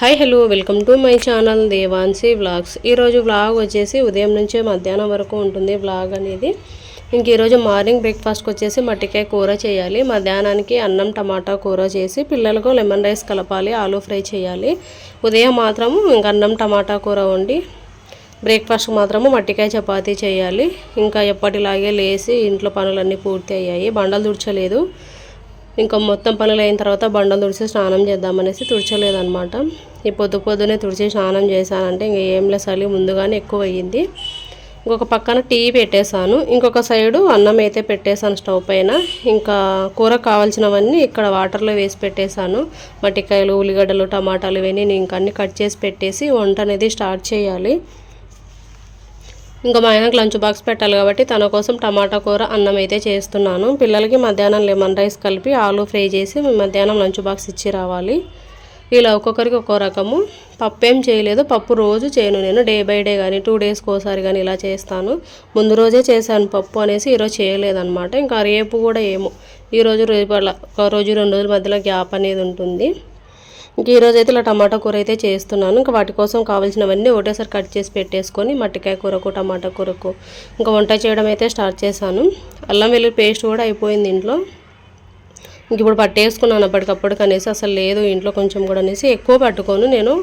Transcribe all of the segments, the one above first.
Hi hello welcome to my channel Devansi vlogs. ఈరోజు vlog వచ్చేసి ఉదయం నుంచే మధ్యాహ్నం వరకు ఉంటుంది వ్లాగ్ అనేది. ఇంక ఈరోజు మార్నింగ్ బ్రేక్ఫాస్ట్కి వచ్చేసి మట్టికాయ కూర చేయాలి. మధ్యాహ్నానికి అన్నం టమాటా కూర చేసి పిల్లలకు లెమన్ రైస్ కలపాలి ఆలూ ఫ్రై చేయాలి. ఉదయం మాత్రము ఇంక అన్నం టమాటా కూర వండి బ్రేక్ఫాస్ట్ మాత్రము మట్టికాయ చపాతీ చేయాలి. ఇంకా ఎప్పటిలాగే లేచి ఇంట్లో పనులన్నీ పూర్తి అయ్యాయి బండలు దుడ్చలేదు ఇంకా మొత్తం పనులు అయిన తర్వాత బండలు తుడిచి స్నానం చేద్దామనేసి తుడచలేదనమాట ఈ పొద్దు పొద్దునే తుడిచి స్నానం చేశానంటే ఇంక ఏం లేసాలి ముందుగానే ఎక్కువ అయ్యింది. ఇంకొక పక్కన టీ పెట్టేశాను. ఇంకొక సైడు అన్నం అయితే పెట్టేశాను స్టవ్ పైన. ఇంకా కూర కావాల్సినవన్నీ ఇక్కడ వాటర్లో వేసి పెట్టేశాను. మట్టికాయలు ఉల్లిగడ్డలు టమాటాలు ఇవన్నీ నేను ఇంకా అన్ని కట్ చేసి పెట్టేసి వంట అనేది స్టార్ట్ చేయాలి. ఇంకా మా ఆయనకు లంచ్ బాక్స్ పెట్టాలి కాబట్టి తన కోసం టమాటా కూర అన్నం అయితే చేస్తున్నాను. పిల్లలకి మధ్యాహ్నం లెమన్ రైస్ కలిపి ఆలు ఫ్రై చేసి మధ్యాహ్నం లంచ్ బాక్స్ ఇచ్చి రావాలి. ఇలా ఒక్కొక్కరికి ఒక్కో రకము. పప్పు ఏం చేయలేదు. పప్పు రోజు చేయను నేను. డే బై డే కానీ టూ డేస్కి ఒకసారి కానీ ఇలా చేస్తాను. ముందు రోజే చేశాను పప్పు అనేసి ఈరోజు చేయలేదన్నమాట. ఇంకా రేపు కూడా ఏమో. ఈరోజు రేపు అలా ఒక రోజు రెండు రోజుల మధ్యలో గ్యాప్ అనేది ఉంటుంది. ఇంక ఈరోజు అయితే ఇలా టమాటా కూర అయితే చేస్తున్నాను. ఇంకా వాటి కోసం కావాల్సినవన్నీ ఒకటేసారి కట్ చేసి పెట్టేసుకొని మట్టికాయ కూరకు టమాటా కూరకు ఇంకా వంట చేయడం అయితే స్టార్ట్ చేశాను. అల్లం వెల్లుల్లి పేస్ట్ కూడా అయిపోయింది ఇంట్లో. ఇంక ఇప్పుడు పట్టేసుకున్నాను అప్పటికప్పుడు అనేసి అసలు లేదు ఇంట్లో కొంచెం కూడా అనేసి ఎక్కువ పట్టుకోను నేను.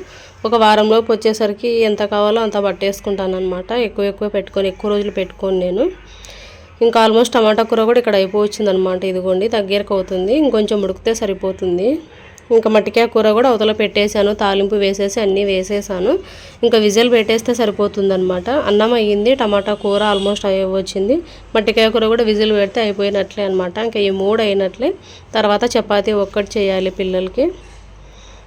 ఒక వారంలోపు వచ్చేసరికి ఎంత కావాలో అంత పట్టేసుకుంటాను అనమాట ఎక్కువ ఎక్కువ పెట్టుకొని ఎక్కువ రోజులు పెట్టుకోను నేను. ఇంకా ఆల్మోస్ట్ టమాటా కూర కూడా ఇక్కడ అయిపోవచ్చింది అనమాట ఇదిగోండి దగ్గరకు అవుతుంది. ఇంకొంచెం ఉడికితే సరిపోతుంది. ఇంకా మట్టికాయ కూర కూడా అవతల పెట్టేశాను తాలింపు వేసేసి అన్నీ వేసేసాను. ఇంకా విజిల్ పెట్టేస్తే సరిపోతుందనమాట అన్నం అయ్యింది టమాటా కూర ఆల్మోస్ట్ వచ్చింది. మట్టికాయ కూర కూడా విజిల్ పెడితే అయిపోయినట్లే అనమాట ఇంకా ఈ మూడు అయినట్లే. తర్వాత చపాతీ ఒక్కటి చేయాలి పిల్లలకి.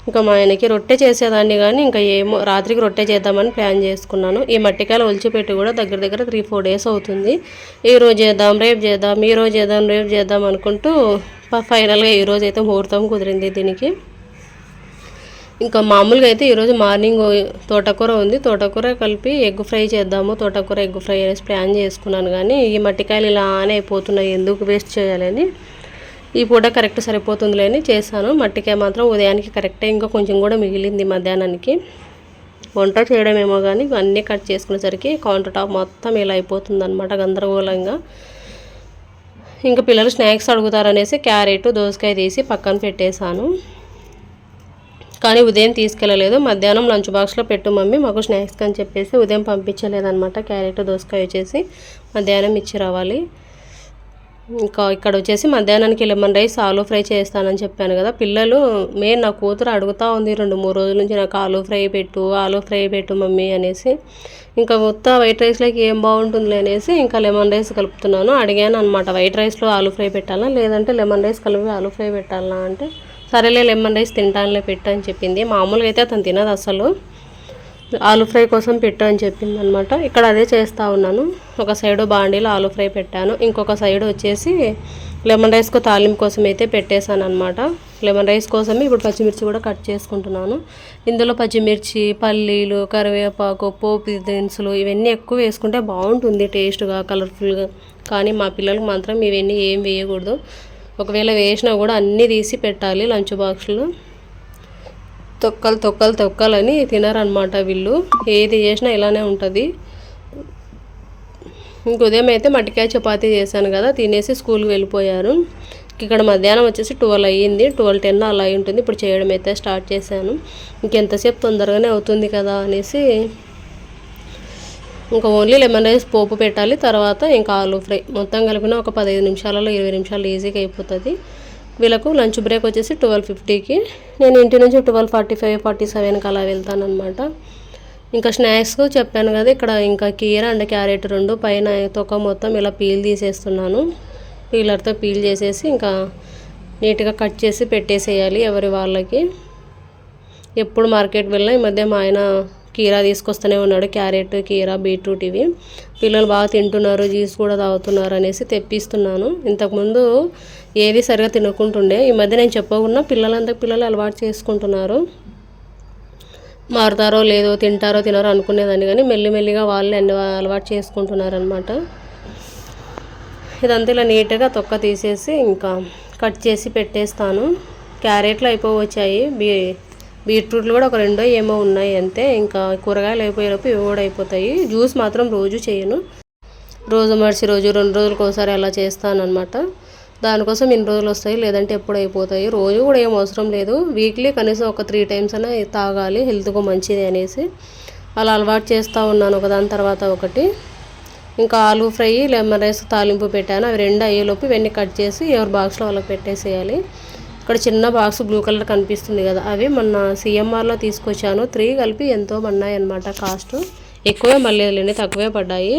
ఇంకా మా ఆయనకి రొట్టె చేసేదాన్ని కానీ ఇంకా ఏమో రాత్రికి రొట్టె చేద్దామని ప్లాన్ చేసుకున్నాను. ఈ మట్టికాయలు ఒలిచిపెట్టి కూడా దగ్గర దగ్గర త్రీ ఫోర్ డేస్ అవుతుంది. ఈ రోజు చేద్దాం రేపు చేద్దాం ఈ రోజు చేద్దాం రేపు చేద్దాం అనుకుంటూ ఫైనల్గా ఈరోజు అయితే ముహూర్తం కుదిరింది దీనికి. ఇంకా మామూలుగా అయితే ఈరోజు మార్నింగ్ తోటకూర ఉంది. తోటకూర కలిపి ఎగ్ ఫ్రై చేద్దాము. తోటకూర ఎగ్ ఫ్రై అనేసి ప్లాన్ చేసుకున్నాను కానీ ఈ మట్టికాయలు ఇలా ఆనే అయిపోతున్నాయి. ఎందుకు వేస్ట్ చేయాలని ఈ పూట కరెక్ట్ సరిపోతుందిలే అని చేశాను. మట్టికాయ మాత్రం ఉదయానికి కరెక్టే. ఇంకా కొంచెం కూడా మిగిలింది మధ్యాహ్నానికి. వంట చేయడమేమో కానీ అన్నీ కట్ చేసుకునేసరికి కౌంటర్ టాప్ మొత్తం ఇలా అయిపోతుంది అనమాట గందరగోళంగా. ఇంకా పిల్లలు స్నాక్స్ అడుగుతారనేసి క్యారెట్ దోసకాయ తీసి పక్కన పెట్టేశాను. కానీ ఉదయం తీసుకెళ్ళలేదు. మధ్యాహ్నం లంచ్ బాక్స్లో పెట్టు మమ్మీ మాకు స్నాక్స్ అని చెప్పేసి ఉదయం పంపించలేదన్నమాట. క్యారెట్ దోసకాయ వచ్చేసి మధ్యాహ్నం ఇచ్చి రావాలి. ఇంకా ఇక్కడ వచ్చేసి మధ్యాహ్నానికి లెమన్ రైస్ ఆలూ ఫ్రై చేస్తానని చెప్పాను కదా. పిల్లలు మెయిన్ నా కూతురు అడుగుతూ ఉంది రెండు మూడు రోజుల నుంచి నాకు ఆలూ ఫ్రై పెట్టు ఆలూ ఫ్రై పెట్టు మమ్మీ అనేసి. ఇంకా మొత్తం వైట్ రైస్లోకి ఏం బాగుంటుంది అనేసి ఇంకా లెమన్ రైస్ కలుపుతున్నాను. అడిగాను అనమాట వైట్ రైస్లో ఆలూ ఫ్రై పెట్టాలా? లేదంటే లెమన్ రైస్ కలిపి ఆలూ ఫ్రై పెట్టాలా? అంటే సరేలే లెమన్ రైస్ తింటానులే పెట్టు అని చెప్పింది. మామూలుగా అయితే అతను తినదు అసలు. ఆలు ఫ్రై కోసం పెట్టు అని చెప్పింది అనమాట ఇక్కడ అదే చేస్తూ ఉన్నాను. ఒక సైడు బాండీలో ఆలు ఫ్రై పెట్టాను. ఇంకొక సైడ్ వచ్చేసి లెమన్ రైస్కు తాలింపు కోసం అయితే పెట్టేశాను అనమాట లెమన్ రైస్ కోసమే ఇప్పుడు పచ్చిమిర్చి కూడా కట్ చేసుకుంటున్నాను. ఇందులో పచ్చిమిర్చి పల్లీలు కరివేపాకు పోపు దినుసులు ఇవన్నీ ఎక్కువ వేసుకుంటే బాగుంటుంది టేస్ట్గా కలర్ఫుల్గా కానీ మా పిల్లలకు మాత్రం ఇవన్నీ ఏం వేయకూడదు. ఒకవేళ వేసినా కూడా అన్నీ తీసి పెట్టాలి లంచ్ బాక్స్లో. తొక్కలు తొక్కలు తొక్కలని తినరనమాట వీళ్ళు. ఏది చేసినా ఇలానే ఉంటుంది. ఇంక ఉదయం అయితే మట్టికాయ చపాతీ చేశాను కదా తినేసి స్కూల్కి వెళ్ళిపోయారు ఇక్కడ మధ్యాహ్నం వచ్చేసి ట్వెల్వ్ అయ్యింది ట్వెల్వ్ టెన్ అలా అయి ఉంటుంది. ఇప్పుడు చేయడం అయితే స్టార్ట్ చేశాను. ఇంకెంతసేపు తొందరగానే అవుతుంది కదా అనేసి ఇంకా ఓన్లీ లెమన్ రైస్ పోపు పెట్టాలి. తర్వాత ఇంకా ఆలు ఫ్రై. మొత్తం కలిపిన ఒక పదిహేను నిమిషాలలో ఇరవై నిమిషాలు ఈజీగా అయిపోతుంది. వీళ్ళకు లంచ్ బ్రేక్ వచ్చేసి ట్వెల్వ్ ఫిఫ్టీకి. నేను ఇంటి నుంచి ట్వెల్వ్ ఫార్టీ ఫైవ్ ఫార్టీ సెవెన్కి అలా వెళ్తాను అనమాట ఇంకా స్నాక్స్ చెప్పాను కదా ఇక్కడ ఇంకా కీర అండ్ క్యారెట్ రెండు. పైన తొక్క మొత్తం ఇలా పీల్ తీసేస్తున్నాను. పీలర్తో పీల్ చేసేసి ఇంకా నీట్గా కట్ చేసి పెట్టేసేయాలి ఎవరి వాళ్ళకి. ఎప్పుడు మార్కెట్ వెళ్ళినా ఈ మధ్య మా ఆయన కీరా తీసుకొస్తూనే ఉన్నాడు. క్యారెట్ కీరా బీట్రూట్ ఇవి. పిల్లలు బాగా తింటున్నారు జ్యూస్ కూడా తాగుతున్నారు అనేసి తెప్పిస్తున్నాను. ఇంతకుముందు ఏది సరిగా తినకుంటుండే. ఈ మధ్య నేను చెప్పకుండా పిల్లలంతా పిల్లలు అలవాటు చేసుకుంటున్నారు. మారుతారో లేదో తింటారో తినారో అనుకునేదాన్ని కానీ మెల్లిమెల్లిగా వాళ్ళే అన్ని అలవాటు చేసుకుంటున్నారు అనమాట ఇదంతా ఇలా నీట్గా తొక్క తీసేసి ఇంకా కట్ చేసి పెట్టేస్తాను. క్యారెట్లు అయిపోవచ్చాయి. బీ బీట్రూట్లు కూడా ఒక రెండో ఏమో ఉన్నాయి అంతే. ఇంకా కూరగాయలు అయిపోయేలోపు ఇవి కూడా అయిపోతాయి. జ్యూస్ మాత్రం రోజు చేయను. రోజు మర్చి రోజు రెండు రోజులకు ఒకసారి అలా చేస్తానమాట దానికోసం ఇన్ని రోజులు వస్తాయి లేదంటే ఎప్పుడు అయిపోతాయి. రోజు కూడా ఏం అవసరం లేదు. వీక్లీ కనీసం ఒక త్రీ టైమ్స్ అయినా తాగాలి హెల్త్కు మంచిది అనేసి. అలా అలవాటు చేస్తూ ఉన్నాను ఒకదాని తర్వాత ఒకటి. ఇంకా ఆలు ఫ్రై లెమన్ రైస్ తాలింపు పెట్టాను. అవి రెండు అయ్యేలోపు ఇవన్నీ కట్ చేసి ఎవరి బాక్స్లో వాళ్ళకి పెట్టేసేయాలి. ఇక్కడ చిన్న బాక్స్ బ్లూ కలర్ కనిపిస్తుంది కదా. అవి మొన్న సిఎంఆర్లో తీసుకొచ్చాను. త్రీ కలిపి ఎంతో పడినాయి అనమాట కాస్ట్ ఎక్కువే మళ్ళీ తక్కువే పడ్డాయి.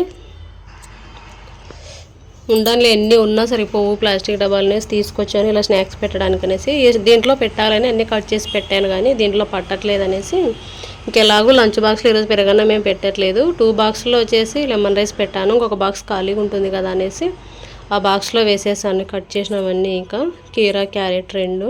ఉండాలి ఎన్ని ఉన్నా సరిపోవు ప్లాస్టిక్ డబ్బాలనే తీసుకొచ్చాను ఇలా స్నాక్స్ పెట్టడానికి అనేసి. దీంట్లో పెట్టాలని అన్నీ కట్ చేసి పెట్టాను కానీ దీంట్లో పట్టట్లేదు అనేసి. ఇంకెలాగూ లంచ్ బాక్స్లో ఈరోజు పెరగన్న మేము పెట్టట్లేదు. టూ బాక్స్లో వచ్చేసి లెమన్ రైస్ పెట్టాను ఇంకొక బాక్స్ ఖాళీగా ఉంటుంది కదా అనేసి. ఆ బాక్స్లో వేసేసాను కట్ చేసినవన్నీ ఇంకా కీరా క్యారెట్ రెండు.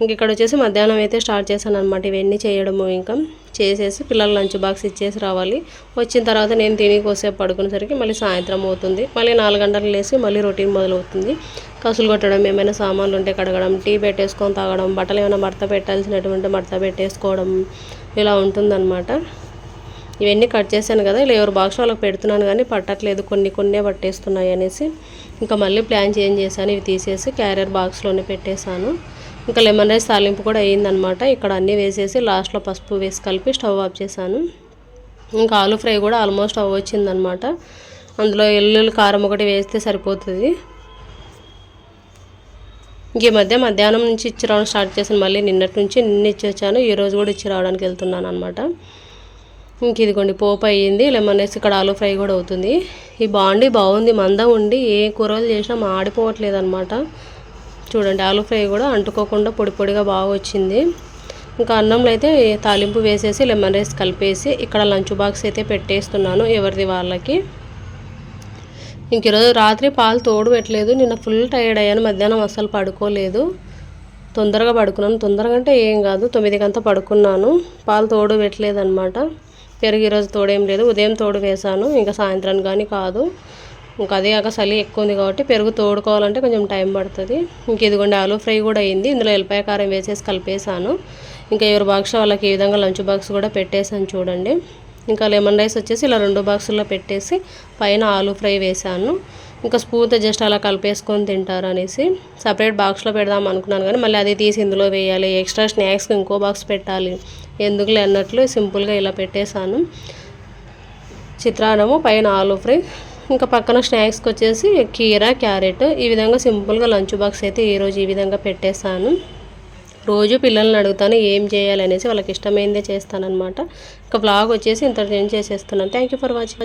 ఇంక ఇక్కడ వచ్చేసి మధ్యాహ్నం అయితే స్టార్ట్ చేశాను అనమాట ఇవన్నీ చేయడము ఇంకా చేసేసి పిల్లల లంచ్ బాక్స్ ఇచ్చేసి రావాలి. వచ్చిన తర్వాత నేను తిని కోసేపు పడుకునేసరికి మళ్ళీ సాయంత్రం అవుతుంది. మళ్ళీ నాలుగు గంటలు లేసి మళ్ళీ రొటీన్ మొదలవుతుంది. కసులు కొట్టడం ఏమైనా సామాన్లు ఉంటే కడగడం టీ పెట్టేసుకొని తాగడం బట్టలు ఏమైనా మడత పెట్టాల్సినటువంటి మడత పెట్టేసుకోవడం ఇలా ఉంటుందన్నమాట. ఇవన్నీ కట్ చేశాను కదా ఇలా ఎవరు బాక్స్ వాళ్ళకి పెడుతున్నాను కానీ పట్టట్లేదు కొన్ని కొన్నే పట్టేస్తున్నాయి అనేసి. ఇంకా మళ్ళీ ప్లాన్ చేంజ్ చేశాను ఇవి తీసేసి క్యారియర్ బాక్స్లోనే పెట్టేశాను. ఇంకా లెమన్ రైస్ తాలింపు కూడా అయ్యిందనమాట ఇక్కడ అన్నీ వేసేసి లాస్ట్లో పసుపు వేసి కలిపి స్టవ్ ఆఫ్ చేశాను. ఇంకా ఆలు ఫ్రై కూడా ఆల్మోస్ట్ అవ్వ వచ్చిందనమాట అందులో ఎల్లుల్లి కారం ఒకటి వేస్తే సరిపోతుంది. ఈ మధ్య మధ్యాహ్నం నుంచి ఇచ్చి రావడం స్టార్ట్ చేశాను. మళ్ళీ నిన్నటి నుంచి నిన్న ఇచ్చి వచ్చాను. ఈరోజు కూడా ఇచ్చి రావడానికి వెళ్తున్నాను అనమాట ఇంక ఇదిగోండి పోపు అయ్యింది లెమన్ రైస్ ఇక్కడ ఆలు ఫ్రై కూడా అవుతుంది. ఈ బాండి బాగుంది మందం ఉండి ఏ కూరలు చేసినా మాడిపోవట్లేదు అనమాట చూడండి ఆలు ఫ్రై కూడా అంటుకోకుండా పొడి పొడిగా బాగా వచ్చింది. ఇంకా అన్నంలో అయితే తాలింపు వేసేసి లెమన్ రైస్ కలిపేసి ఇక్కడ లంచ్ బాక్స్ అయితే పెట్టేస్తున్నాను ఎవరిది వాళ్ళకి. ఇంక ఈరోజు రాత్రి పాలు తోడు పెట్టలేదు నిన్న ఫుల్ టైర్డ్ అయ్యాను మధ్యాహ్నం అస్సలు పడుకోలేదు. తొందరగా పడుకున్నాను తొందరగా అంటే ఏం కాదు తొమ్మిదికంతా పడుకున్నాను. పాలు తోడు పెట్టలేదు అనమాట పెరుగు ఈరోజు తోడేం లేదు. ఉదయం తోడు వేశాను. ఇంకా సాయంత్రం కానీ కాదు. ఇంకా అదే కాక చలి ఎక్కువ ఉంది కాబట్టి పెరుగు తోడుకోవాలంటే కొంచెం టైం పడుతుంది. ఇంక ఇదిగోండి ఆలూ ఫ్రై కూడా అయింది. ఇందులో ఎల్లిపాయ కారం వేసేసి కలిపేసాను ఇంకా ఎవరి బాక్స్ వాళ్ళకి ఈ విధంగా లంచ్ బాక్స్ కూడా పెట్టేసాను చూడండి. ఇంకా లెమన్ రైస్ వచ్చేసి ఇలా రెండు బాక్సుల్లో పెట్టేసి పైన ఆలూ ఫ్రై వేసాను ఇంకా స్పూన్తో జస్ట్ అలా కలిపేసుకొని తింటారు అనేసి. సపరేట్ బాక్స్లో పెడదాం అనుకున్నాను కానీ మళ్ళీ అది తీసి ఇందులో వేయాలి. ఎక్స్ట్రా స్నాక్స్కి ఇంకో బాక్స్ పెట్టాలి. ఎందుకులే అన్నట్లు సింపుల్గా ఇలా పెట్టేశాను. చిత్రాన్నము పైన ఆలూ ఫ్రై. ఇంకా పక్కన స్నాక్స్కి వచ్చేసి కీరా క్యారెట్. ఈ విధంగా సింపుల్గా లంచ్ బాక్స్ అయితే ఈరోజు ఈ విధంగా పెట్టేశాను. రోజు పిల్లల్ని అడుగుతాను ఏం చేయాలనేసి వాళ్ళకి ఇష్టమైందే చేస్తానన్నమాట. ఇంకా బ్లాగ్ వచ్చేసి ఇంత చేసేస్తున్నాను. Thank you for watching